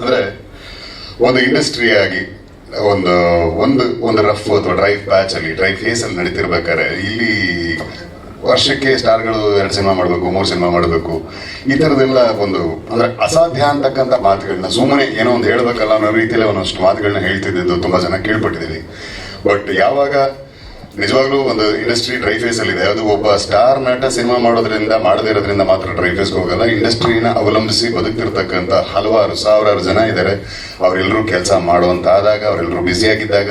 ಅಂದ್ರೆ ಒಂದು ಇಂಡಸ್ಟ್ರಿಯಾಗಿ ಒಂದು ಒಂದು ಒಂದು ರಫ್ ಅಥವಾ ಡ್ರೈ ಪ್ಯಾಚ್ ಅಲ್ಲಿ ಡ್ರೈ ಫೇಸ್ ಅಲ್ಲಿ ನಡೀತಿರ್ಬೇಕಾದ್ರೆ, ಇಲ್ಲಿ ವರ್ಷಕ್ಕೆ ಸ್ಟಾರ್ಗಳು ಎರಡು ಸಿನಿಮಾ ಮಾಡಬೇಕು, ಮೂರು ಸಿನಿಮಾ ಮಾಡಬೇಕು. ಈ ಥರದ್ದೆಲ್ಲ ಒಂದು, ಅಂದ್ರೆ ಅಸಾಧ್ಯ ಅಂತಕ್ಕಂಥ ಮಾತುಗಳನ್ನ, ಸುಮ್ಮನೆ ಏನೋ ಒಂದು ಹೇಳಬೇಕಲ್ಲ ಅನ್ನೋ ರೀತಿಯಲ್ಲಿ ಒಂದಷ್ಟು ಮಾತುಗಳನ್ನ ಹೇಳ್ತಿದ್ದು ತುಂಬಾ ಜನ ಕೇಳ್ಪಟ್ಟಿದ್ದೀವಿ ಬಟ್ ಯಾವಾಗ ನಿಜವಾಗ್ಲೂ ಒಂದು ಇಂಡಸ್ಟ್ರಿ ಡ್ರೈ ಫೇಸ್ ಅಲ್ಲಿ ಇದೆ. ಅದು ಒಬ್ಬ ಸ್ಟಾರ್ ನಟ ಸಿನಿಮಾ ಮಾಡೋದ್ರಿಂದ, ಮಾಡದೇ ಇರೋದ್ರಿಂದ ಮಾತ್ರ ಡ್ರೈ ಫೇಸ್ ಹೋಗಲ್ಲ. ಇಂಡಸ್ಟ್ರಿನ ಅವಲಂಬಿಸಿ ಬದುಕ್ತಿರ್ತಕ್ಕಂಥ ಹಲವಾರು ಸಾವಿರಾರು ಜನ ಇದ್ದಾರೆ ಅವರೆಲ್ಲರೂ ಕೆಲಸ ಮಾಡುವಂತಾದಾಗ ಅವರೆಲ್ಲರೂ ಬ್ಯುಸಿಯಾಗಿದ್ದಾಗ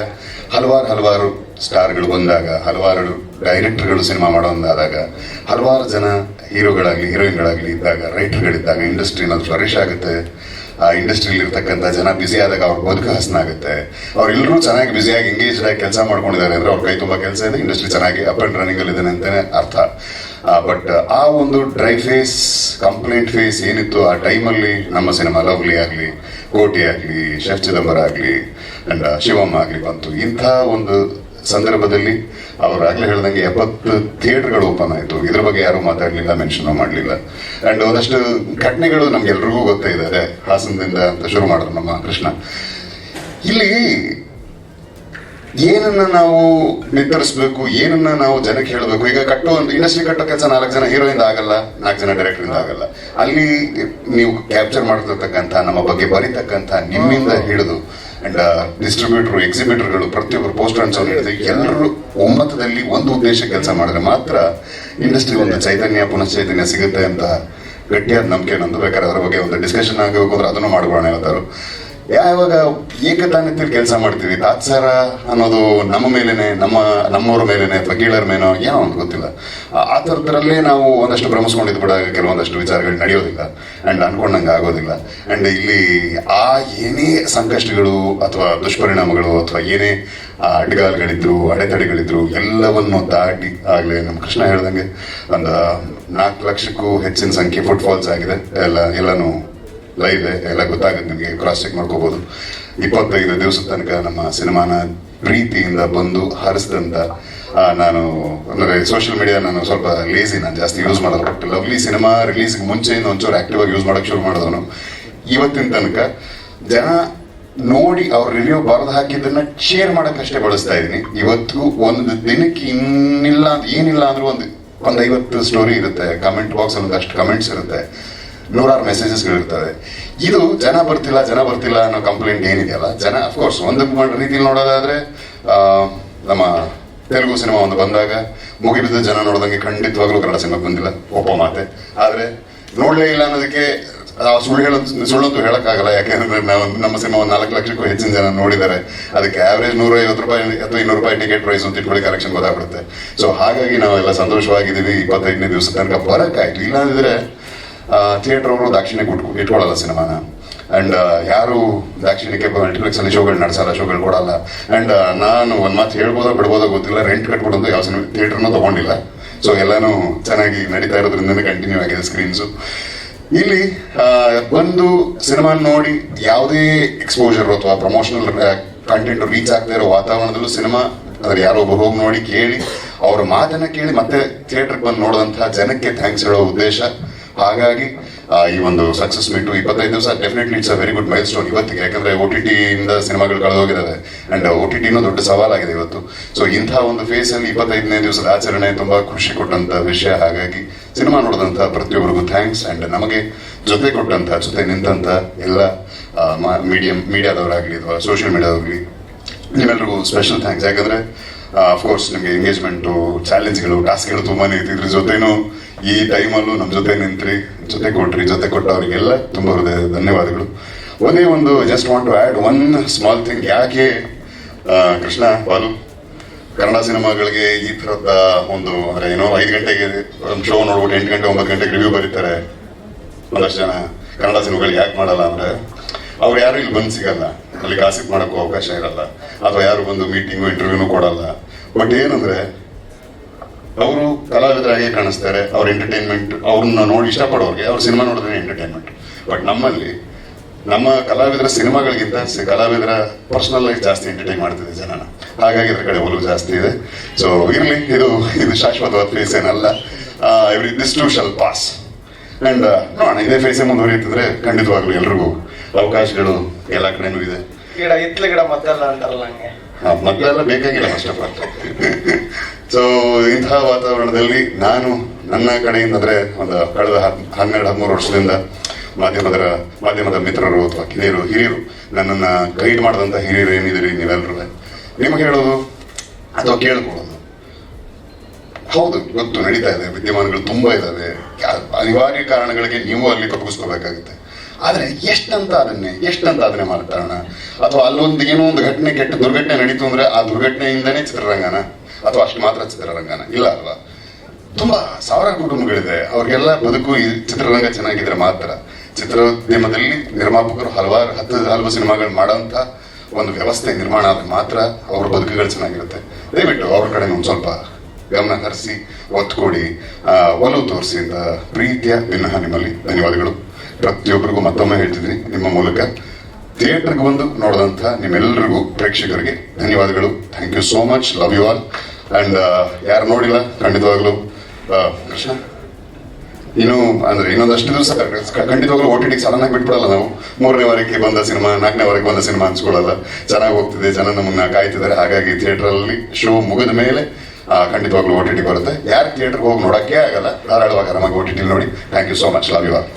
ಹಲವಾರು ಹಲವಾರು ಸ್ಟಾರ್ಗಳು ಬಂದಾಗ, ಹಲವಾರು ಡೈರೆಕ್ಟರ್ಗಳು ಸಿನಿಮಾ ಮಾಡೋದಾದಾಗ ಹಲವಾರು ಜನ ಹೀರೋಗಳಾಗಲಿ ಹೀರೋಯಿನ್ಗಳಾಗಲಿ ಇದ್ದಾಗ ರೈಟರ್ಗಳಿದ್ದಾಗ ಇಂಡಸ್ಟ್ರಿನಲ್ಲಿ ಫ್ಲರಿಶ್ ಆಗುತ್ತೆ. ಇಂಡಸ್ಟ್ರಿಯಲ್ಲಿ ಇರ್ತಕ್ಕಂಥ ಜನ ಬ್ಯುಸಿ ಆದಾಗ ಅವ್ರ ಬದುಕು ಹಸನಾಗುತ್ತೆ ಅವ್ರೆಲ್ಲರೂ ಚೆನ್ನಾಗಿ ಬ್ಯುಸಿಯಾಗಿ ಎಂಗೇಜ್ಡ್ ಆಗಿ ಕೆಲಸ ಮಾಡ್ಕೊಂಡಿದ್ದಾರೆ ಅಂದ್ರೆ ಅವ್ರ ಕೈ ತುಂಬ ಕೆಲಸ ಇದೆ ಇಂಡಸ್ಟ್ರಿ ಚೆನ್ನಾಗಿ ಅಪ್ ಅಂಡ್ ರನ್ನಿಂಗ್ ಅಲ್ಲಿ ಇದೆ ಅಂತಾನೆ ಅರ್ಥ. ಬಟ್ ಆ ಒಂದು ಡ್ರೈ ಫೇಸ್ ಕಂಪ್ಲೇಂಟ್ ಫೇಸ್ ಏನಿತ್ತು, ಆ ಟೈಮಲ್ಲಿ ನಮ್ಮ ಸಿನಿಮಾ ಲವ್ಲಿ ಆಗಲಿ ಕೋಟಿ ಆಗಲಿ ಶಶ್ ಚಿದಂಬರ ಆಗಲಿ ಅಂಡ್ ಶಿವಮ್ಮ ಆಗಲಿ ಬಂತು. ಇಂಥ ಒಂದು ಸಂದರ್ಭದಲ್ಲಿ ಅವರು ಆಗ್ಲೇ ಹೇಳ್ದಂಗೆ ಎಪ್ಪತ್ತು ಥಿಯೇಟರ್ಗಳು ಓಪನ್ ಆಯಿತು. ಇದ್ರ ಬಗ್ಗೆ ಯಾರು ಮಾತಾಡಲಿಲ್ಲ, ಮೆನ್ಷನ್ ಮಾಡಲಿಲ್ಲ. ಅಂಡ್ ಒಂದಷ್ಟು ಘಟನೆಗಳು ನಮ್ಗೆಲ್ರಿಗೂ ಗೊತ್ತೇ ಇದ್ದಾರೆ. ಹಾಸನದಿಂದ ಅಂತ ಶುರು ಮಾಡಿದ್ರು ನಮ್ಮ ಕೃಷ್ಣ. ಇಲ್ಲಿ ಏನನ್ನ ನಾವು ನಿರ್ಧರಿಸಬೇಕು, ಏನನ್ನ ನಾವು ಜನಕ್ಕೆ ಹೇಳಬೇಕು? ಈಗ ಕಟ್ಟೋ ಇಂಡಸ್ಟ್ರಿ ಕಟ್ಟೋ ಕೆಲಸ ನಾಲ್ಕು ಜನ ಹೀರೋಯಿಂದ ಆಗಲ್ಲ, ನಾಲ್ಕು ಜನ ಡೈರೆಕ್ಟರ್ ಇಂದ ಆಗಲ್ಲ. ಅಲ್ಲಿ ನೀವು ಕ್ಯಾಪ್ಚರ್ ಮಾಡ್ತಿರ್ತಕ್ಕಂಥ ನಮ್ಮ ಬಗ್ಗೆ ಬರೀತಕ್ಕಂಥ ನಿಮ್ಮಿಂದ ಹಿಡಿದು ಅಂಡ್ ಡಿಸ್ಟ್ರಿಬ್ಯೂಟರ್ ಎಕ್ಸಿಬಿಟರ್ಗಳು ಪ್ರತಿಯೊಬ್ಬರು ಪೋಸ್ಟರ್ ಅನ್ಸೋ ಹಿಡಿದು ಎಲ್ಲರೂ ಒಮ್ಮತದಲ್ಲಿ ಒಂದು ಉದ್ದೇಶ ಕೆಲಸ ಮಾಡಿದ್ರೆ ಮಾತ್ರ ಇಂಡಸ್ಟ್ರಿ ಒಂದು ಚೈತನ್ಯ ಪುನಶ್ಚೈತನ್ಯ ಸಿಗುತ್ತೆ ಅಂತ ಗಟ್ಟಿಯಾದ ನಂಬಿಕೆ ನಂದು ಬೇಕಾದ್ರೆ ಅದರ ಬಗ್ಗೆ ಒಂದು ಡಿಸ್ಕಷನ್ ಆಗಬೇಕು ಅಂದ್ರೆ ಅದನ್ನು ಮಾಡ್ಬೋಣ ಇವತ್ತಾರು ಯಾವಾಗ ಏಕತಾನತೆಯಲ್ಲಿ ಕೆಲಸ ಮಾಡ್ತೀವಿ. ತಾತ್ಸಾರ ಅನ್ನೋದು ನಮ್ಮ ಮೇಲೇನೆ, ನಮ್ಮ, ನಮ್ಮವ್ರ ಮೇಲೇನೆ ಅಥವಾ ಕೀಳರ ಮೇನೋ ಏನೋ ಅಂತ ಗೊತ್ತಿಲ್ಲ. ಆ- ಥರದ್ರಲ್ಲೇ ನಾವು ಒಂದಷ್ಟು ಭ್ರಮಿಸ್ಕೊಂಡಿದ್ದು ಬಿಡ ಕೆಲವೊಂದಷ್ಟು ವಿಚಾರಗಳು ನಡೆಯೋದಿಲ್ಲ. ಆ್ಯಂಡ್ ಅನ್ಕೊಂಡಂಗೆ ಆಗೋದಿಲ್ಲ. ಆ್ಯಂಡ್ ಇಲ್ಲಿ ಆ ಏನೇ ಸಂಕಷ್ಟಗಳು ಅಥವಾ ದುಷ್ಪರಿಣಾಮಗಳು ಅಥವಾ ಏನೇ ಅಡ್ಡಗಾಲುಗಳಿದ್ರು ಅಡೆತಡೆಗಳಿದ್ರು ಎಲ್ಲವನ್ನು ದಾಟಿ ಆಗಲೇ ನಮ್ಮ ಕೃಷ್ಣ ಹೇಳ್ದಂಗೆ ಒಂದು ನಾಲ್ಕು ಲಕ್ಷಕ್ಕೂ ಹೆಚ್ಚಿನ ಸಂಖ್ಯೆ ಫುಟ್ಫಾಲ್ಸ್ ಆಗಿದೆ. ಎಲ್ಲ, ಎಲ್ಲಾನು ಲೈವ್ ಎಲ್ಲ ಗೊತ್ತಾಗುತ್ತೆ ನಿಮಗೆ ಕ್ರಾಸ್ ಚೆಕ್ ಮಾಡ್ಕೋಬಹುದು ಇಪ್ಪತ್ತೈದು ದಿವಸದ ತನಕ ನಮ್ಮ ಸಿನಿಮಾನ ಪ್ರೀತಿಯಿಂದ ಬಂದು ಹರಿಸಿದಂತ ನಾನು, ಅಂದ್ರೆ ಸೋಷಿಯಲ್ ಮೀಡಿಯಾ ನಾನು ಸ್ವಲ್ಪ ಲೇಸಿ ನಾನು ಜಾಸ್ತಿ ಯೂಸ್ ಮಾಡೋದು. ಬಟ್ ಲವ್ಲಿ ಸಿನಿಮಾ ರಿಲೀಸ್ಗೆ ಮುಂಚೆಯಿಂದ ಒಂಚೂರು ಆಕ್ಟಿವ್ ಆಗಿ ಯೂಸ್ ಮಾಡೋಕೆ ಶುರು ಮಾಡಿದವನು. ಇವತ್ತಿನ ತನಕ ಜನ ನೋಡಿ ಅವ್ರ ರಿವ್ಯೂ ಬರೆದು ಹಾಕಿದ್ದನ್ನ ಶೇರ್ ಮಾಡೋಕ್ಕಷ್ಟೇ ಬಳಸ್ತಾ ಇದ್ದೀನಿ. ಇವತ್ತು ಒಂದು ದಿನಕ್ಕೆ ಇನ್ನಿಲ್ಲ, ಏನಿಲ್ಲ ಅಂದ್ರೂ ಒಂದು ಒಂದು ಐವತ್ತು ಸ್ಟೋರಿ ಇರುತ್ತೆ. ಕಮೆಂಟ್ ಬಾಕ್ಸ್ ಒಂದಷ್ಟು ಕಮೆಂಟ್ಸ್ ಇರುತ್ತೆ. ನೂರಾರು ಮೆಸೇಜಸ್ಗಳಿರ್ತದೆ ಇದು ಜನ ಬರ್ತಿಲ್ಲ ಜನ ಬರ್ತಿಲ್ಲ ಅನ್ನೋ ಕಂಪ್ಲೇಂಟ್ ಏನಿದೆಯಲ್ಲ ಜನ ಅಫ್ಕೋರ್ಸ್ ಒಂದು ರೀತಿಯಲ್ಲಿ ನೋಡೋದಾದ್ರೆ ನಮ್ಮ ತೆಲುಗು ಸಿನಿಮಾ ಒಂದು ಬಂದಾಗ ಮುಗಿಬಿದ್ದ ಜನ ನೋಡಿದಂಗೆ ಖಂಡಿತವಾಗ್ಲೂ ಕನ್ನಡ ಸಿನಿಮಾ ಬಂದಿಲ್ಲ, ಒಬ್ಬ ಮಾತೆ. ಆದ್ರೆ ನೋಡಲೇ ಇಲ್ಲ ಅನ್ನೋದಕ್ಕೆ ಸುಳ್ಳು ಹೇಳೋದು ಸುಳ್ಳಂತೂ ಹೇಳೋಕ್ಕಾಗಲ್ಲ. ಯಾಕೆಂದ್ರೆ ನಮ್ಮ ಸಿನಿಮಾ ಒಂದು ನಾಲ್ಕು ಲಕ್ಷಕ್ಕೂ ಹೆಚ್ಚಿನ ಜನ ನೋಡಿದ್ದಾರೆ. ಅದಕ್ಕೆ ಆವ್ರೇಜ್ ನೂರ ಐವತ್ತು ರೂಪಾಯಿ ಅಥವಾ ಇನ್ನೂರು ರೂಪಾಯಿ ಟಿಕೆಟ್ ಪ್ರೈಸ್ ಅಂತ ಇಟ್ಕೊಳ್ಳಿ ಕಲೆಕ್ಷನ್ ಗೊತ್ತಾಗ್ಬಿಡುತ್ತೆ. ಸೊ ಹಾಗಾಗಿ ನಾವೆಲ್ಲ ಸಂತೋಷವಾಗಿದ್ದೀವಿ. ಇಪ್ಪತ್ತೈದನೇ ದಿವಸ ತನಕ ಬರೋಕ್ಕಾಯ್ತು ಇಲ್ಲಾಂದ್ರೆ ಥಿಯೇಟರ್ ಅವರು ದಾಕ್ಷಿಣ್ಯ ಕೊಟ್ಟು ಇಟ್ಕೊಳ್ಳಲ್ಲ ಸಿನಿಮಾನ. ಅಂಡ್ ಯಾರು ದಾಕ್ಷಿಣ್ಯಕ್ಕೆ ಮಲ್ಟಿಪ್ಲೆಕ್ಸ್ ಅಲ್ಲಿ ಶೋಗಳು ನಡೆಸಲ್ಲ, ಶೋಗಳು ಕೊಡಲ್ಲ. ಅಂಡ್ ನಾನು ಒಂದ್ ಮಾತು ಹೇಳ್ಬೋದೋ ಬಿಡ್ಬೋದೋ ಗೊತ್ತಿಲ್ಲ ರೆಂಟ್ ಕಟ್ಬಿಡೋದು ಯಾವ ಸಿನಿಮಾ ಥಿಯೇಟರ್ನೂ ತಗೊಂಡಿಲ್ಲ. ಸೊ ಎಲ್ಲಾನು ಚೆನ್ನಾಗಿ ನಡೀತಾ ಇರೋದ್ರಿಂದ ಕಂಟಿನ್ಯೂ ಆಗಿದೆ ಸ್ಕ್ರೀನ್ಸು ಇಲ್ಲಿ ಬಂದು ಸಿನಿಮಾ ನೋಡಿ ಯಾವುದೇ ಎಕ್ಸ್ಪೋಜರ್ ಅಥವಾ ಪ್ರಮೋಷನಲ್ ಕಂಟೆಂಟ್ ರೀಚ್ ಆಗ್ತಾ ಇರೋ ವಾತಾವರಣದಲ್ಲೂ ಸಿನಿಮಾ ಅದ್ರ ಯಾರೋ ಒಬ್ಬರು ಹೋಗಿ ನೋಡಿ ಕೇಳಿ, ಅವ್ರ ಮಾತನ್ನ ಕೇಳಿ ಮತ್ತೆ ಥಿಯೇಟರ್ಗೆ ಬಂದು ನೋಡಿದಂತಹ ಜನಕ್ಕೆ ಥ್ಯಾಂಕ್ಸ್ ಹೇಳೋ ಉದ್ದೇಶ. ಹಾಗಾಗಿ ಈ ಒಂದು ಸಕ್ಸಸ್ ಮೀಟು ಇಪ್ಪತ್ತೈದು ದಿವಸ definitely it's a very good milestone ಇವತ್ತಿಗೆ. ಯಾಕಂದ್ರೆ ಓ ಟಿ ಇಂದ ಸಿನಿಮಾಗಳು ಕಳೆದೋಗಿದ್ದಾವೆ ಅಂಡ್ ಓ ಟಿ ಟಿನೂ ದೊಡ್ಡ ಸವಾಲಾಗಿದೆ ಇವತ್ತು. ಸೊ ಇಂಥ ಒಂದು ಫೇಸ್ ಅಲ್ಲಿ ಇಪ್ಪತ್ತೈದನೇ ದಿವಸದ ಆಚರಣೆ ತುಂಬಾ ಖುಷಿ ಕೊಟ್ಟಂತ ವಿಷಯ. ಹಾಗಾಗಿ, ಸಿನಿಮಾ ನೋಡಿದಂತ ಪ್ರತಿಯೊಬ್ಬರಿಗೂ ಥ್ಯಾಂಕ್ಸ್ ಅಂಡ್ ನಮಗೆ ಜೊತೆ ಕೊಟ್ಟಂತ, ಜೊತೆ ನಿಂತಂತ ಎಲ್ಲ ಮೀಡಿಯಂ ಮೀಡಿಯಾದವರಾಗಲಿ ಅಥವಾ ಸೋಷಿಯಲ್ ಮೀಡಿಯಾದವ್ರಾಗಲಿ ನಿಮ್ಮೆಲ್ಲರಿಗೂ ಸ್ಪೆಷಲ್ ಥ್ಯಾಂಕ್ಸ್ ಯಾಕಂದ್ರೆ ಅಫ್ಕೋರ್ಸ್ ನಿಮಗೆ ಎಂಗೇಜ್ಮೆಂಟು ಚಾಲೆಂಜ್ಗಳು ಟಾಸ್ಕ್ಗಳು ತುಂಬಾನೇ ಇತ್ತು ಇದ್ರ ಜೊತೆನೂ ಈ ಟೈಮಲ್ಲೂ ನಮ್ಮ ಜೊತೆ ನಿಂತ್ರಿ, ಜೊತೆ ಕೊಟ್ರಿ, ಜೊತೆ ಕೊಟ್ಟವರಿಗೆಲ್ಲ ತುಂಬ ಹೃದಯ ಧನ್ಯವಾದಗಳು. ಒಂದೇ ಒಂದು just want to add one small thing ಯಾಕೆ ಕೃಷ್ಣ, ಬಾಲು? ಕನ್ನಡ ಸಿನಿಮಾಗಳಿಗೆ ಈ ಥರದ ಒಂದು ಅಂದ್ರೆ ಏನೋ ಐದು ಗಂಟೆಗೆ ಶೋ ನೋಡ್ಬಿಟ್ಟು ಎಂಟು ಗಂಟೆ, ಒಂಬತ್ತು ಗಂಟೆಗೆ ರಿವ್ಯೂ ಬರೀತಾರೆ. ಒಂದಷ್ಟು ಜನ ಕನ್ನಡ ಸಿನಿಮಾಗಳು ಯಾಕೆ ಮಾಡಲ್ಲ ಅಂದ್ರೆ, ಅವ್ರು ಯಾರು ಇಲ್ಲಿ ಬಂದು ಸಿಗಲ್ಲ. ಅಲ್ಲಿ ಗಾಸಿಪ್ ಮಾಡೋಕ್ಕೂ ಅವಕಾಶ ಇರಲ್ಲ. ಅಥವಾ ಯಾರು ಬಂದು ಮೀಟಿಂಗು ಇಂಟರ್ವ್ಯೂನು ಕೊಡಲ್ಲ. ಬಟ್ ಏನಂದ್ರೆ ಅವರು ಕಲಾವಿದರಾಗೆ ಕಾಣಿಸ್ತಾರೆ ಅವ್ರ ಎಂಟರ್ಟೈನ್ಮೆಂಟ್ ಅವ್ರನ್ನ ನೋಡಿ ಇಷ್ಟಪಡೋರಿಗೆ ಅವ್ರ ಸಿನಿಮಾ ನೋಡಿದ್ರೆ ಎಂಟರ್ಟೈನ್ಮೆಂಟ್ ಬಟ್ ನಮ್ಮಲ್ಲಿ ನಮ್ಮ ಕಲಾವಿದರ ಸಿನಿಮಾಗಳಿಗಿಂತ ಕಲಾವಿದರ ಪರ್ಸನಲ್ ಲೈಫ್ ಜಾಸ್ತಿ ಎಂಟರ್ಟೈನ್ ಮಾಡ್ತಿದೆ ಜನನ. ಹಾಗಾಗಿ ಇದ್ರ ಕಡೆ ಒಲವು ಜಾಸ್ತಿ ಇದೆ. ಸೊ ಇರಲಿ ಇದು ಇದು ಶಾಶ್ವತವಾದ ಫೇಸ್ ಏನಲ್ಲ. Every this too shall pass and ನೋಡೋಣ ಇದೇ ಫೇಸೇ ಮುಂದುವರಿಯುತ್ತಿದ್ರೆ ಖಂಡಿತವಾಗ್ಲೂ ಎಲ್ರಿಗೂ ಅವಕಾಶಗಳು ಎಲ್ಲ ಕಡೆನೂ ಇದೆ. ಗಿಡ ಇತ್ಲ ಗಿಡ ಮತ್ತೆಲ್ಲ ಅಂತಾರಲ್ಲ ಹಂಗೆ. ಬೇಕಾಗಿಲ್ಲ ಫಸ್ಟ್ ಆಫ್ ಆಲ್ ಸೊ ಇಂತಹ ವಾತಾವರಣದಲ್ಲಿ ನಾನು ನನ್ನ ಕಡೆಯಿಂದ ಅಂದ್ರೆ ಒಂದು ಕಳೆದ ಹನ್ನೆರಡು, ಹದಿಮೂರು ವರ್ಷದಿಂದ ಮಾಧ್ಯಮದ ಮಾಧ್ಯಮದ ಮಿತ್ರರು ಅಥವಾ ಕಿರಿಯರು ಹಿರಿಯರು ನನ್ನನ್ನ ಗೈಡ್ ಮಾಡಿದಂತ ಹಿರಿಯರು ಏನಿದ್ರಿ ನೀವೆಲ್ಲರೂ ನಿಮಗೆ ಹೇಳೋದು ಅಥವಾ ಕೇಳ್ಕೊಳ್ಳೋದು? ಹೌದು ಇವತ್ತು ನಡೀತಾ ಇದೆ, ವಿದ್ಯಮಾನಗಳು ತುಂಬಾ ಇದಾವೆ. ಯಾ- ಅನಿವಾರ್ಯ ಕಾರಣಗಳಿಗೆ ನೀವು ಅಲ್ಲಿ ತಪ್ಪಿಸ್ಕೋಬೇಕಾಗುತ್ತೆ. ಆದರೆ ಎಷ್ಟಂತ ಅದನ್ನೇ ಎಷ್ಟಂತ ಅದನ್ನೇ ಮಾತಾಡೋಣ ಅಥವಾ ಅಲ್ಲೊಂದು ಏನೋ ಒಂದು ಘಟನೆ ಕೆಟ್ಟ ದುರ್ಘಟನೆ ನಡೀತು ಅಂದ್ರೆ ಆ ದುರ್ಘಟನೆಯಿಂದನೇ ಚಿತ್ರರಂಗನ ಅಥವಾ ಅಷ್ಟು ಮಾತ್ರ ಚಿತ್ರರಂಗನ. ಇಲ್ಲ ಅಲ್ವಾ? ತುಂಬಾ ಸಾವಿರ ಕುಟುಂಬಗಳಿದೆ. ಅವ್ರಿಗೆಲ್ಲ ಬದುಕು ಚಿತ್ರರಂಗ ಚೆನ್ನಾಗಿದ್ರೆ ಮಾತ್ರ. ಚಿತ್ರೋದ್ಯಮದಲ್ಲಿ ನಿರ್ಮಾಪಕರು ಹಲವಾರು ಹತ್ತು ಹಲವು ಸಿನಿಮಾಗಳು ಮಾಡುವಂತ ಒಂದು ವ್ಯವಸ್ಥೆ ನಿರ್ಮಾಣ ಆದ್ರೆ ಮಾತ್ರ ಅವ್ರ ಬದುಕುಗಳು ಚೆನ್ನಾಗಿರುತ್ತೆ. ದಯವಿಟ್ಟು ಅವ್ರ ಕಡೆ ಒಂದು ಸ್ವಲ್ಪ ಗಮನ ಹರಿಸಿ, ಒತ್ತು ಕೊಡಿ. ಒಲವು ತೋರಿಸಿ ಅಂತ ಪ್ರೀತಿಯ ವಿನಃ ನಿಮ್ಮಲ್ಲಿ ಧನ್ಯವಾದಗಳು. ಪ್ರತಿಯೊಬ್ಬರಿಗೂ ಮತ್ತೊಮ್ಮೆ ಹೇಳ್ತಿದ್ದೀನಿ, ನಿಮ್ಮ ಮೂಲಕ ಥಿಯೇಟರ್ಗೆ ಬಂದು ನೋಡಿದಂಥ ನಿಮ್ಮೆಲ್ಲರಿಗೂ ಪ್ರೇಕ್ಷಕರಿಗೆ ಧನ್ಯವಾದಗಳು. Thank you so much love you all and ಯಾರು ನೋಡಿಲ್ಲ, ಖಂಡಿತವಾಗ್ಲೂ ಕೃಷ್ಣ? ಇನ್ನು, ಅಂದ್ರೆ ಇನ್ನೊಂದಷ್ಟು ದಿವಸ ಖಂಡಿತವಾಗ್ಲೂ ಓ ಟಿ ಟಿಗೆ ಸಡನ್ ಆಗಿ ಬಿಟ್ಬಿಡಲ್ಲ ನಾವು. ಮೂರನೇ ವಾರಕ್ಕೆ ಬಂದ ಸಿನಿಮಾ, ನಾಲ್ಕನೇ ವಾರಕ್ಕೆ ಬಂದ ಸಿನಿಮಾ ಅನ್ಸ್ಕೊಳ್ಳಲ್ಲ. ಚೆನ್ನಾಗಿ ಹೋಗ್ತಿದೆ, ಜನ ನಮ್ಮನ್ನ ಕಾಯ್ತಿದ್ದಾರೆ. ಹಾಗಾಗಿ ಥಿಯೇಟರ್ ಅಲ್ಲಿ ಶೋ ಮುಗಿದ ಮೇಲೆ ಖಂಡಿತವಾಗ್ಲೂ ಓ ಟಿ ಬರುತ್ತೆ. ಯಾರು ಥಿಯೇಟರ್ಗೆ ಹೋಗಿ ನೋಡಕ್ಕೆ ಆಗಲ್ಲ. ಧಾರಾಳವಾಗಿ ಆರಾಮಾಗಿ ಓ ಟಿ ಟಿ ನೋಡಿ. Thank you so much love you all